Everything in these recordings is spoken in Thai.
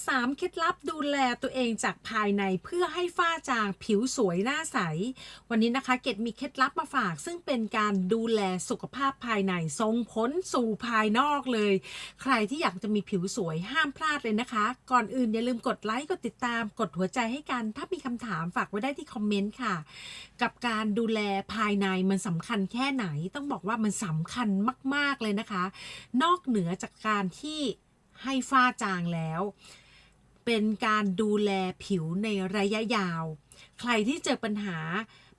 3 เคล็ดลับดูแลตัวเองจากภายในเพื่อให้ฝ้าจางผิวสวยหน้าใส วันนี้นะคะเกดมีเคล็ดลับมาฝาก ซึ่งเป็นการดูแลสุขภาพภายในส่งผลสู่ภายนอกเลย ใครที่อยากจะมีผิวสวยห้ามพลาดเลยนะคะ ก่อนอื่นอย่าลืมกดไลค์กดติดตาม กดหัวใจให้กันถ้ามีคำถามฝากไว้ได้ที่คอมเมนต์ค่ะ กับการดูแลภายในมันสำคัญแค่ไหน ต้องบอกว่ามันสำคัญมาก ๆเลยนะคะ นอกเหนือจากการที่ให้ฝ้าจางแล้ว เป็นการดูแลผิวในระยะยาว ใครที่เจอปัญหา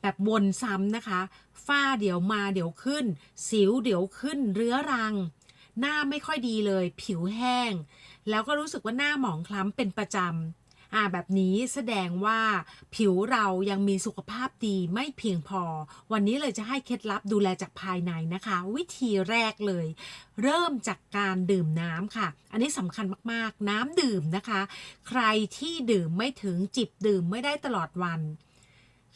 แบบวนซ้ำนะคะ ฝ้าเดี๋ยวมาเดี๋ยวขึ้น สิวเดี๋ยวขึ้นเรื้อรัง หน้าไม่ค่อยดีเลย ผิวแห้ง แล้วก็รู้สึกว่าหน้าหมองคล้ำเป็นประจำ อ่าแบบนี้แสดงว่าผิวเรายังมีสุขภาพดีไม่เพียงพอ วันนี้เลยจะให้เคล็ดลับดูแลจากภายในนะคะ วิธีแรกเลย เริ่มจากการดื่มน้ำค่ะ อันนี้สำคัญมากๆ น้ำดื่มนะคะ ใครที่ดื่มไม่ถึงจิบดื่มไม่ได้ตลอดวัน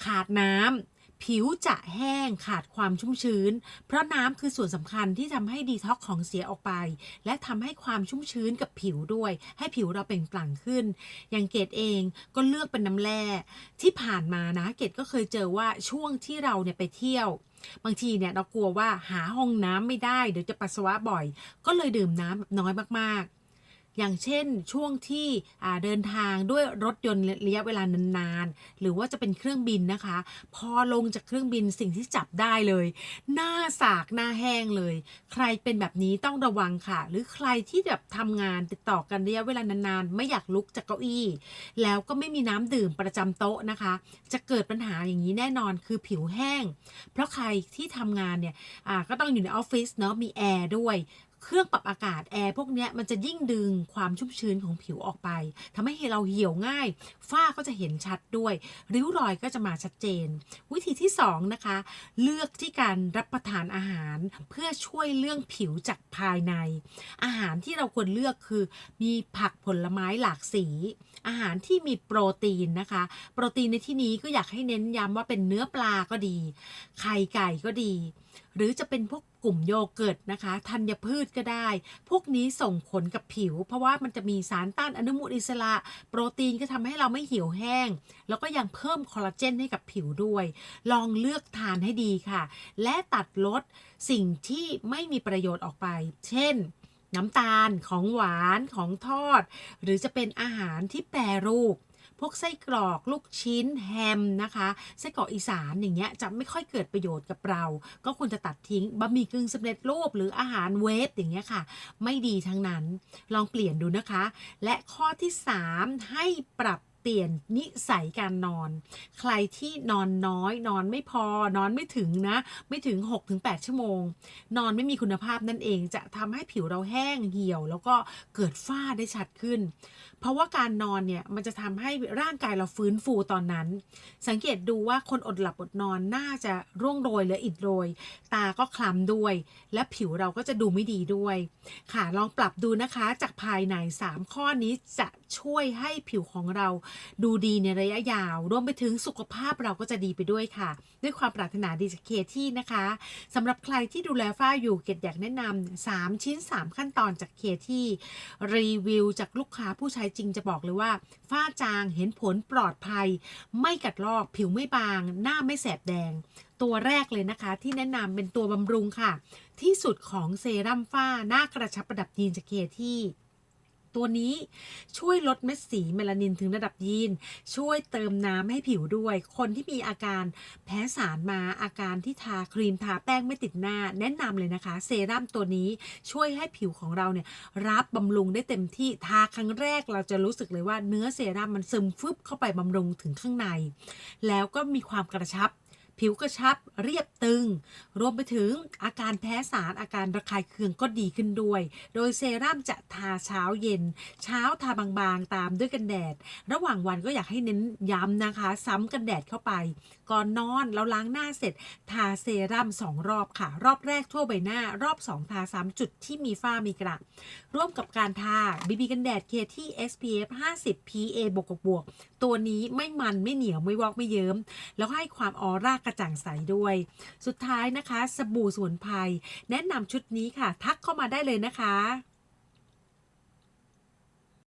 ขาดน้ำ ผิวจะแห้งขาดความชุ่มชื้น เพราะน้ำคือส่วนสำคัญที่ทำให้ดีท็อกของเสียออกไป และทำให้ความชุ่มชื้นกับผิวด้วย ให้ผิวเราเปล่งปลั่งขึ้น อย่างเกดเองก็เลือกเป็นน้ำแร่ที่ผ่านมานะเกดก็เคยเจอว่าช่วงที่เราเนี่ยไปเที่ยว บางทีเนี่ยเรากลัวว่าหาห้องน้ำไม่ได้เดี๋ยวจะปัสสาวะบ่อย ก็เลยดื่มน้ำแบบน้อยมากๆ อย่างเช่นช่วงที่เดินทางด้วยรถยนต์ระยะเวลานานๆ หรือว่าจะเป็นเครื่องบินนะคะ พอลงจากเครื่องบินสิ่งที่จับได้เลย หน้าสากหน้าแห้งเลย ใครเป็นแบบนี้ต้องระวังค่ะ หรือใครที่แบบทำงานติดต่อกันระยะเวลานานๆ ไม่อยากลุกจากเก้าอี้ แล้วก็ไม่มีน้ำดื่มประจำโต๊ะนะคะ จะเกิดปัญหาอย่างนี้แน่นอนคือผิวแห้ง เพราะใครที่ทำงานเนี่ยก็ต้องอยู่ในออฟฟิศเนาะมีแอร์ด้วย เครื่องปรับอากาศแอร์พวกนี้มันจะยิ่งดึงความชุ่มชื้นของผิวออกไปทำให้เราเหี่ยวง่าย ฝ้าก็จะเห็นชัดด้วย ริ้วรอยก็จะมาชัดเจน วิธีที่ 2 นะคะ เลือกที่การรับประทานอาหาร เพื่อช่วยเรื่องผิวจากภายใน อาหารที่เราควรเลือกคือมีผักผลไม้หลากสี อาหารที่มีโปรตีนนะคะ โปรตีนในที่นี้ก็อยากให้เน้นย้ำว่าเป็นเนื้อปลาก็ดี ไข่ไก่ก็ดี หรือจะเป็นพวกกลุ่มโยเกิร์ตนะคะธัญพืชก็ได้ พวกนี้ส่งผลกับผิว เพราะว่ามันจะมีสารต้านอนุมูลอิสระ โปรตีนก็ทำให้เราไม่หี่ยวแห้ง แล้วก็ยังเพิ่มคอลลาเจนให้กับผิวด้วย ลองเลือกทานให้ดีค่ะ และตัดลดสิ่งที่ไม่มีประโยชน์ออกไป เช่น น้ำตาลของหวานของทอด หรือจะเป็นอาหารที่แปรรูป พวกไส้กรอกลูกชิ้นแฮมนะคะไส้กรอกอีสานอย่างเงี้ยจะไม่ค่อยเกิดประโยชน์กับเรา ก็ควรจะตัดทิ้งบะหมี่กึ่งสำเร็จรูปหรืออาหารเวฟอย่างเงี้ยค่ะ ไม่ดีทั้งนั้นลองเปลี่ยนดูนะคะ และข้อที่ 3 ให้ปรับ ปลี่ยนนิสัยการนอน ใครที่นอนน้อย นอนไม่พอนอนไม่ถึงนะ ไม่ถึง 6-8 ชั่วโมง นอนไม่มีคุณภาพนั่นเองจะทำให้ผิวเราแห้งเหี่ยว แล้วก็เกิดฝ้าได้ชัดขึ้น เพราะว่าการนอนเนี่ยมันจะทำให้ร่างกายเราฟื้นฟูตอนนั้น สังเกตดูว่าคนอดหลับอดนอนน่าจะร่วงโรยหรืออิดโรย ตาก็คล้ำด้วย และผิวเราก็จะดูไม่ดีด้วย ค่ะลองปรับดูนะคะจากภายใน 3 ข้อนี้จะช่วยให้ผิวของเราดูดีในระยะยาว รวมไปถึงสุขภาพเราก็จะดีไปด้วยค่ะ ด้วยความปรารถนาดีจากเคที่นะคะสำหรับใครที่ดูแลฝ้าอยู่เกดอยากแนะนำ3ชิ้น 3 ขั้นตอนจากเคที่รีวิวจากลูกค้าผู้ใช้จริงจะบอกเลยว่า ฝ้าจางเห็นผลปลอดภัย ไม่กัดลอก ผิวไม่บาง หน้าไม่แสบแดงตัวแรกเลยนะคะที่แนะนำเป็นตัวบำรุงค่ะ ที่สุดของเซรั่มฝ้าหน้ากระชับประดับยีนจากเคที่ ตัวนี้ ช่วยลดเม็ดสีเมลานินถึงระดับยีน ช่วยเติมน้ำให้ผิวด้วย คนที่มีอาการแพ้สารมาอาการที่ทาครีมทาแป้งไม่ติดหน้า แนะนำเลยนะคะ เซรั่มตัวนี้ช่วยให้ผิวของเราเนี่ยรับบำรุงได้เต็มที่ทาครั้งแรกเราจะรู้สึกเลยว่าเนื้อเซรั่มมันซึมฟึบเข้าไปบำรุงถึงข้างใน แล้วก็มีความกระชับ ผิวกระชับเรียบตึง รวมไปถึงอาการแพ้สารอาการระคายเคืองก็ดีขึ้นด้วย โดยเซรั่มจะทาเช้าเย็น เช้าทาบางๆ ตามด้วยกันแดด ระหว่างวันก็อยากให้เน้นย้ำนะคะ ซ้ำกันแดดเข้าไป ก่อนนอนเราล้างหน้าเสร็จ ทาเซรั่ม2 รอบค่ะ รอบแรกทั่วใบหน้า รอบ 2 ทา 3 จุดที่มีฝ้ามีกระร่วมกับการทา BB กันแดดเคที่ SPF 50 PA บวกบวกตัวนี้ไม่มันไม่เหนียวไม่วอกไม่เยิ้มแล้วให้ความออร่ากระจ่างใสด้วย สุดท้ายนะคะ สบู่สวนไพรแนะนำชุดนี้ค่ะ ทักเข้ามาได้เลยนะคะ